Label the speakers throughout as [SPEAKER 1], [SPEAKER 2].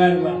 [SPEAKER 1] barba.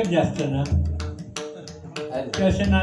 [SPEAKER 1] విజ్ఞప్తి చేస్తున్నా? చేసిన